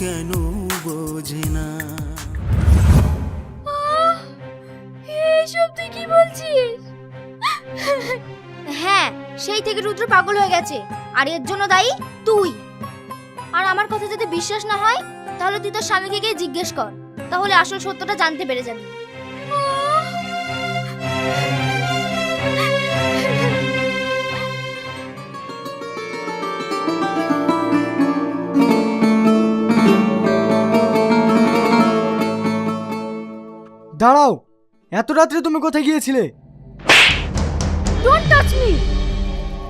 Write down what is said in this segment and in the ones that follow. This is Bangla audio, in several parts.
কেন বোঝে না? এইসব তুই কি বলছিস? হ্যাঁ সেই থেকে রুদ্র পাগল হয়ে গেছে আর এর জন্য দায়ী তুই। আর আমার কথা যদি বিশ্বাস না হয় তাহলে তুই তোর স্বামীকে গিয়ে জিজ্ঞেস কর তাহলে আসল সত্যটা জানতে পেরে যাবি। এত রাত্রে তুমি কোথায় গিয়েছিলে? ডোন্ট টাচ মি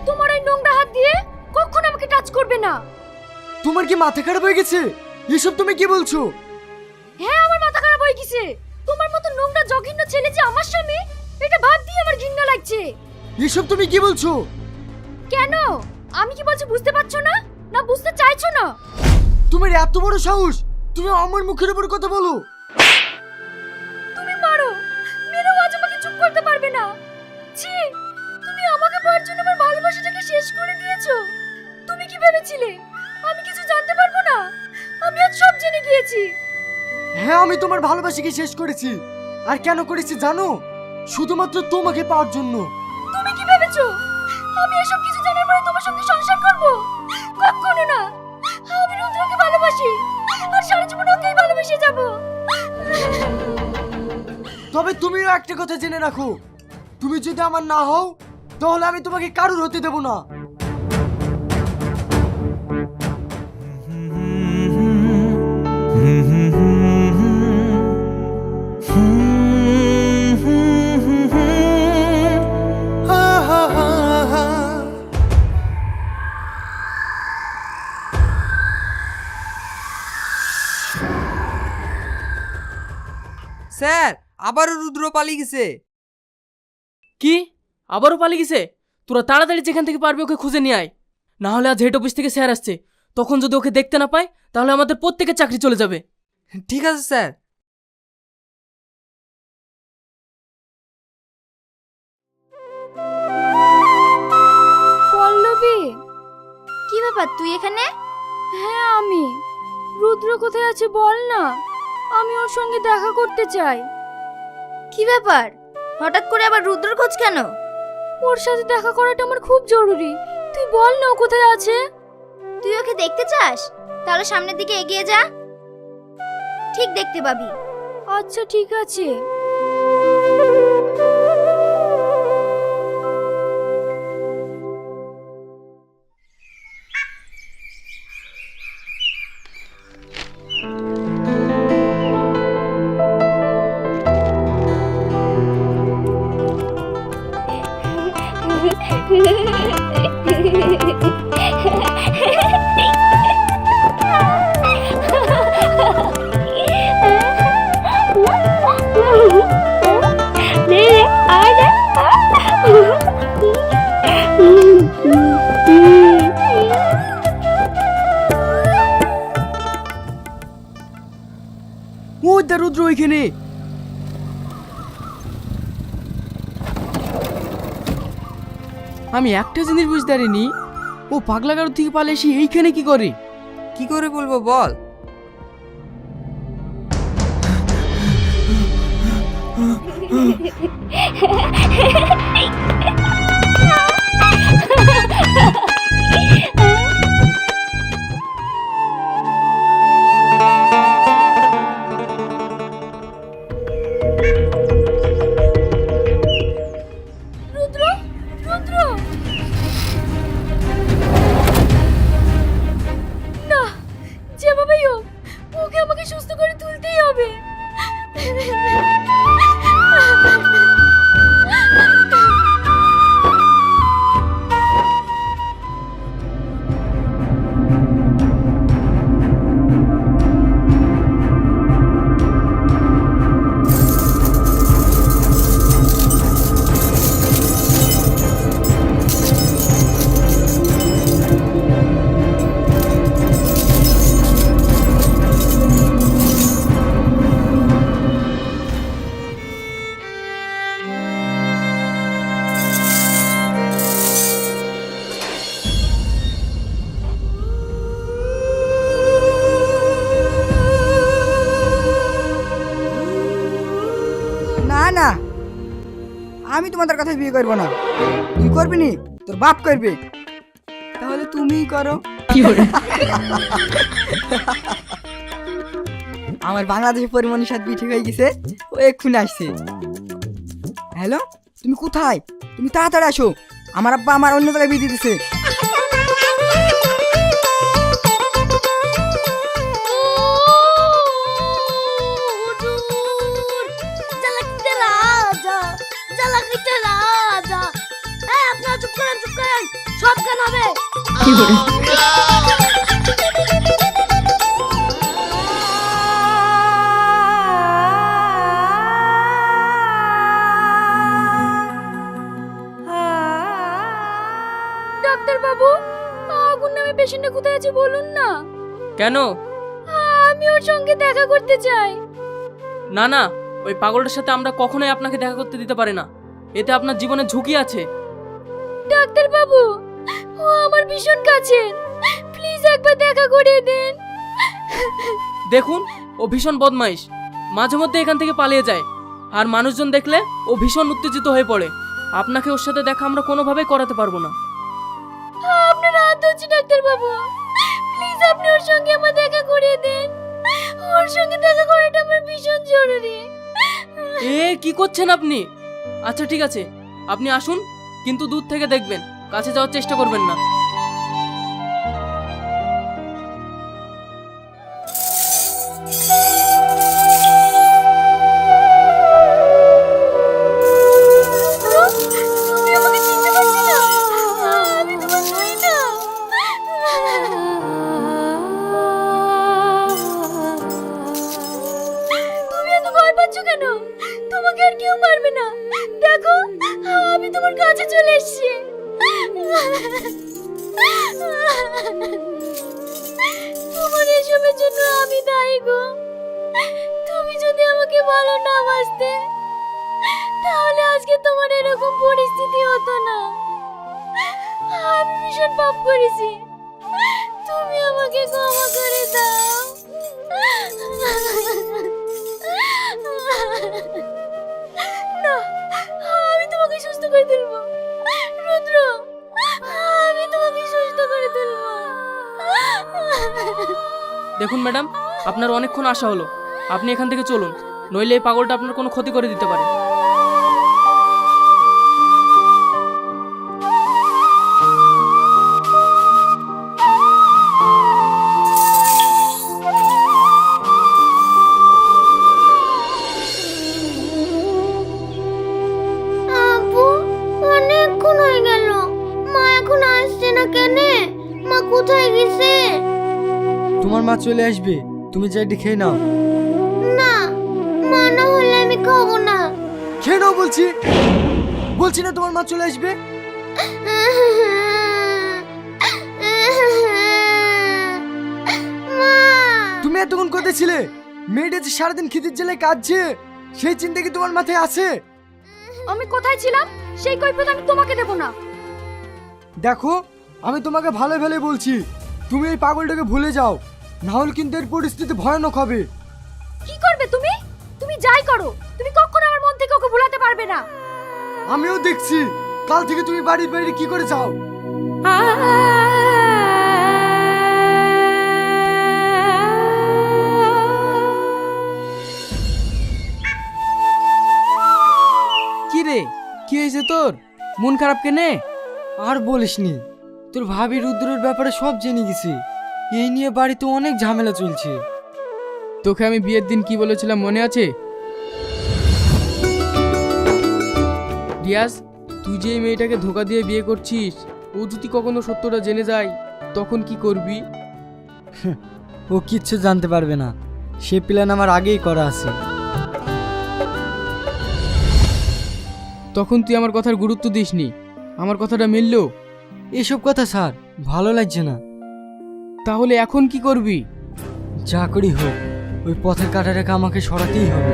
তোমার এই নোংরা হাত দিয়ে কখনো আমাকে টাচ করবে না। তোমার কি মাথা খারাপ হয়ে গেছে? এসব তুমি কি বলছো? হ্যাঁ আমার মাথা খারাপ হয়ে গেছে। তোমার মতো নোংরা জঘন্য ছেলে যে আমার স্বামী এটা ভাব দিয়ে আমার ঘৃণা লাগছে। এসব তুমি কি বলছো? কেন? আমি কি বলছি বুঝতে পারছ না? না বুঝতে চাইছো না? তোমার এত বড় সাহস তুমি আমার মুখের উপর কথা বলো। দিয়েছ তুমি কি ভেবেছিলে? আমি কিছু জানতে পারব না? আমি আজ সব জেনে গিয়েছি। হ্যাঁ আমি তোমার ভালোবাসাকে শেষ করেছি। আর কেন করেছি জানো? শুধুমাত্র তোমাকে পাওয়ার জন্য। তুমি কি ভেবেছো? আমি এসব কিছু জানার পরে তোমার সঙ্গে সংসার করব? কখনো না। আমি রুদ্রকে ভালোবাসি। আর সারা জীবন ওকেই ভালোবেসে যাব। তবে তুমিও একটা কথা জেনে রাখো। তুমি যদি আমার না হও তাহলে আমি তোমাকে কারুর হতে দেব না। স্যার, আবারও রুদ্র পালিয়ে গেছে। কি? আবারও পালিয়ে গেছে? তোরা তাড়াতাড়ি যেখান থেকে পারবি ওকে খুঁজে নিয়ে আয়। না হলে আজ হেড অফিস থেকে স্যার আসছে। তখন যদি ওকে দেখতে না পায় তাহলে আমাদের প্রত্যেকের চাকরি চলে যাবে। ঠিক আছে স্যার। পল্লবী কি ব্যাপার তুই এখানে? হ্যাঁ আমি। রুদ্র কোথায় আছে বল না। আমি ওর সঙ্গে দেখা করতে চাই। কি ব্যাপার? হঠাৎ করে আবার রুদ্র খোঁজ কেন? ওর সাথে দেখা করাটা আমার খুব জরুরি। তুই বল না ও কোথায় আছে। তুই ওকে দেখতে চাস? তাহলে সামনের দিকে এগিয়ে যা। ঠিক দেখতে পাবি। আচ্ছা ঠিক আছে। ওইখানে। আমি একটা জিনিস বুঝতে পারিনি। ও পাগলা গাড়ো থেকে পালে এসে এইখানে কি করে? কি করে বলব বল? তোমাদের কথা বিয়ে করব না। তুই করবি নি? তোর বাপ করবে। তাহলে তুমিই করো। আমার বাংলাদেশে পরিমণির সাথে বিয়ে ঠিক হয়ে গেছে। ও এক্ষুনি আসছে। হ্যালো তুমি কোথায়? তুমি তাড়াতাড়ি আসো। আমার আব্বা আমার অন্য জায়গায় বিয়ে দিতেছে। ডাক্তার বাবু আগুন নামে পেশেন্টটা কোথায় আছে বলুন না। কেন? আমি ওর সঙ্গে দেখা করতে চাই। না না ওই পাগলটার সাথে আমরা কখনোই আপনাকে দেখা করতে দিতে পারি না। এতে আপনার জীবনে ঝুঁকি আছে। ডাক্তার বাবু ও আমার ভীষণ কাছের। প্লিজ একবার দেখা করিয়ে দেন। দেখুন ও ভীষণ বদমাইশ। মাঝে মধ্যে এখান থেকে পালিয়ে যায়। আর মানুষজন দেখলে ও ভীষণ উত্তেজিত হয়ে পড়ে। আপনাকে ওর সাথে দেখা আমরা কোনোভাবেই করাতে পারব না। আপনার হাত ধরছি ডাক্তার বাবু। প্লিজ আপনি ওর সঙ্গে আমার দেখা করিয়ে দেন। ওর সঙ্গে দেখা করাটা আমার ভীষণ জরুরি। এ কি করছেন আপনি? আচ্ছা ঠিক আছে। আপনি আসুন কিন্তু দূর থেকে দেখবেন। কাছে যাওয়ার চেষ্টা করবেন না। পাপ করেছি। তুমি আমাকে ক্ষমা করে দাও। না, আমি তোমাকে সুস্থ করে তুলবো। রুদ্র, আমি তোমাকে সুস্থ করে তুলবো। দেখুন ম্যাডাম, আপনার অনেকক্ষণ আশা হলো। আপনি এখান থেকে চলুন, নইলে এই পাগলটা আপনার কোনো ক্ষতি করে দিতে পারে। চলে আসবে। তুমি চাইটি খেয়ে নাও। না মা না হলে আমি খাব না। খেয়ে নাও বলছি। বলছি না তোমার মা চলে আসবে? তুমি এতক্ষণ কোথায় ছিলে? মেয়েটা যে সারাদিন খিদির জেলে কাঁদছে সেই চিন্তা কি তোমার মাথায় আছে? আমি কোথায় ছিলাম? সেই কৈফিয়ত আমি তোমাকে দেব না। দেখো আমি তোমাকে ভালো ভালো বলছি। তুমি এই পাগলটাকে ভুলে যাও। না হলে কিন্তু এর পরিস্থিতি ভয়ানক হবে। কি করবে তুমি? তুমি যাই করো। তুমি কখনো আমার মন থেকে ওকে ভুলাতে পারবে না। আমিও দেখছি। কাল থেকে তুমি বাড়ির বাইরে কি করে যাও? কি রে? কি হয়েছে তোর? মন খারাপ কেনে? আর বলিসনি। তোর ভাবি রুদ্রের ব্যাপারে সব জেনে গেছি। এই নিয়ে বাড়িতে অনেক ঝামেলা চলছে। তোকে আমি বিয়ের দিন কি বলেছিলাম মনে আছে? রিয়াজ তুই যে এই মেয়েটাকে ধোকা দিয়ে বিয়ে করছিস ও যদি কখনো সত্যটা জেনে যায় তখন কি করবি? ও কিচ্ছু জানতে পারবে না। সে প্ল্যান আমার আগেই করা আছে। তখন তুই আমার কথার গুরুত্ব দিসনি। আমার কথাটা মিলল? এসব কথা স্যার ভালো লাগছে না। তাহলে এখন কি করবি? চাকরি হোক ওই পথের কাটারেকে আমাকে সরাতেই হবে।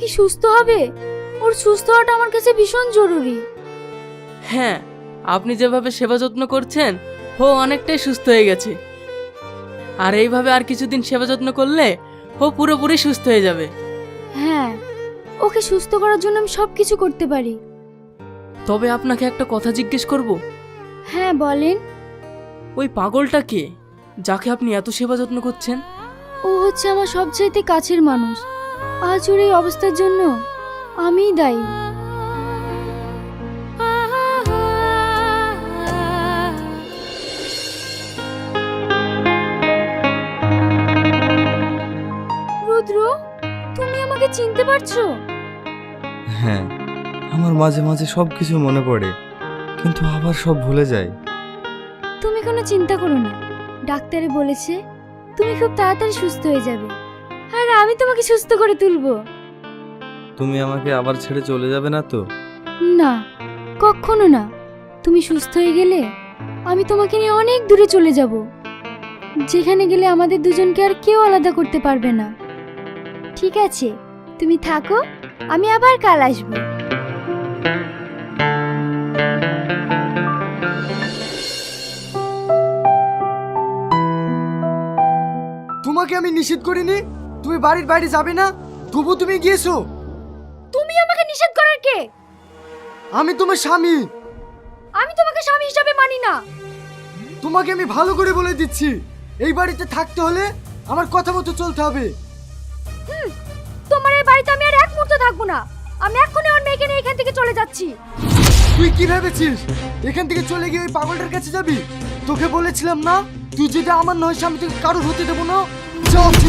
কি সুস্থ হবে? ওর সুস্থ হওয়াটা আমার কাছে ভীষণ জরুরি। হ্যাঁ আপনি যেভাবে সেবা যত্ন করছেন ও অনেকটাই সুস্থ হয়ে গেছে। আর এইভাবে আর কিছুদিন সেবা যত্ন করলে ও পুরোপুরি সুস্থ হয়ে যাবে। হ্যাঁ ওকে সুস্থ করার জন্য আমি সব কিছু করতে পারি। তবে আপনাকে একটা কথা জিজ্ঞেস করব? হ্যাঁ বলেন। ওই পাগলটা কে যাকে আপনি এত সেবা যত্ন করছেন? ও হচ্ছে আমার সবচাইতে কাছের মানুষ। আজ ওর এই অবস্থার জন্য আমিই দায়ী। রুদ্র তুমি আমাকে চিনতে পারছ? হ্যাঁ আমার মাঝে মাঝে সব কিছু মনে পড়ে কিন্তু আবার সব ভুলে যাই। তুমি কোনো চিন্তা করো না। ডাক্তারে বলেছে তুমি খুব তাড়াতাড়ি সুস্থ হয়ে যাবে। আর আমি তোমাকে সুস্থ করে তুলবো। তুমি আমাকে আবার ছেড়ে চলে যাবে না তো? না কখনো না। তুমি সুস্থ হয়ে গেলে আমি তোমাকে নিয়ে অনেক দূরে চলে যাব। যেখানে গেলে আমাদের দুজনকে আর কেউ আলাদা করতে পারবে না। ঠিক আছে তুমি থাকো আমি আবার কাল আসব। তোমাকে আমি নিষেধ করিনি? তুমি বাড়ির বাইরে যাবে না? তবু তুমি গিয়েছো। তুমি আমাকে নিষেধ করার কে? আমি তোমার স্বামী। আমি তোমাকে স্বামী হিসাবে মানি না। তোমাকে আমি ভালো করে বলে দিচ্ছি। এই বাড়িতে থাকতে হলে আমার কথা মতো চলতে হবে। তোমার এই বাড়িতে আমি আর এক মুহূর্ত থাকব না। আমি এক্ষুনি ওর মেয়েকে নিয়ে এখান থেকে চলে যাচ্ছি। তুই কি ভেবেছিস? এখান থেকে চলে গিয়ে ওই পাগলটার কাছে যাবি? তোকে বলেছিলাম না তুই যেটা আমার নয় স্বামী তোকে কারোর হতে দেবো না। যাচ্ছি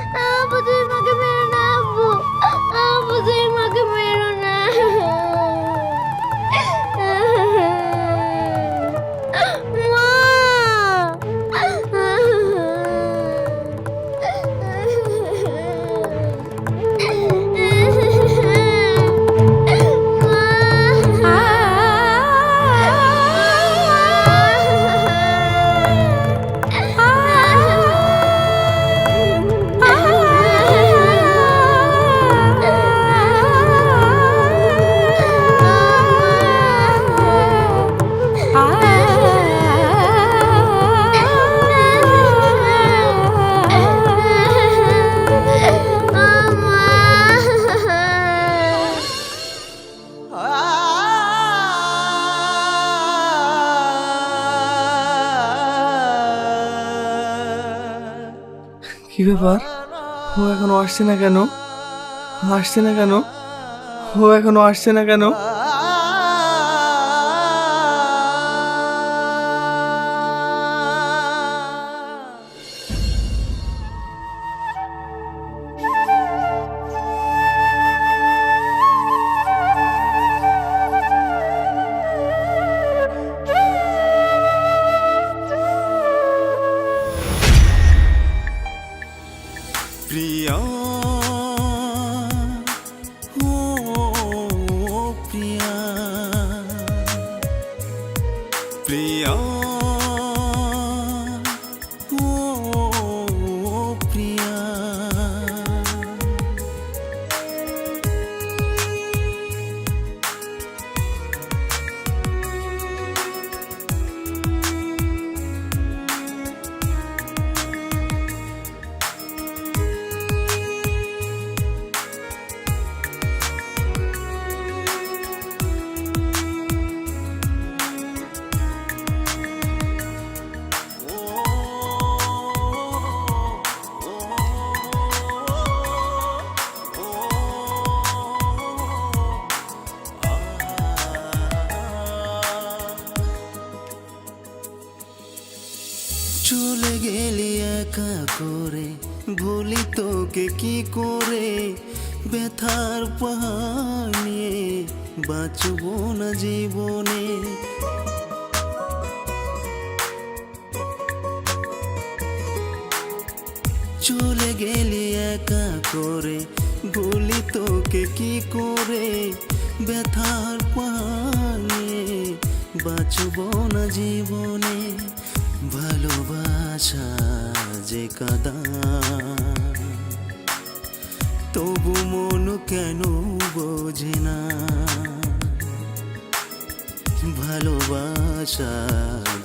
ও এখনও আসছে না কেন? আসছে না কেন? ও এখনও আসছে না কেন? প্রিয়া তোকে কি করে ব্যথার পাহাড় নিয়ে বাঁচব না জীবনে? চলে গেলি একা করে, বলি তোকে কি করে ব্যথার পাহাড় বাঁচব না জীবনে? ভালোবাসা যে কাদা তবু মন কেন বোঝে না? ভালোবাসা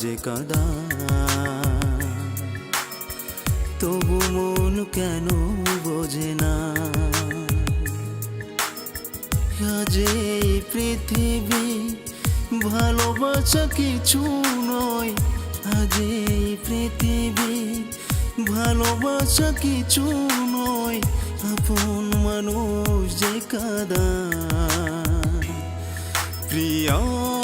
যে কাদা। তবু মন কেন বোঝে না? যে পৃথিবী ভালোবাসা কিছু নয়। আজ পৃথিবী ভালোবাসা কিছু নয়। আপন মানুষ যে কাদা। প্রিয়া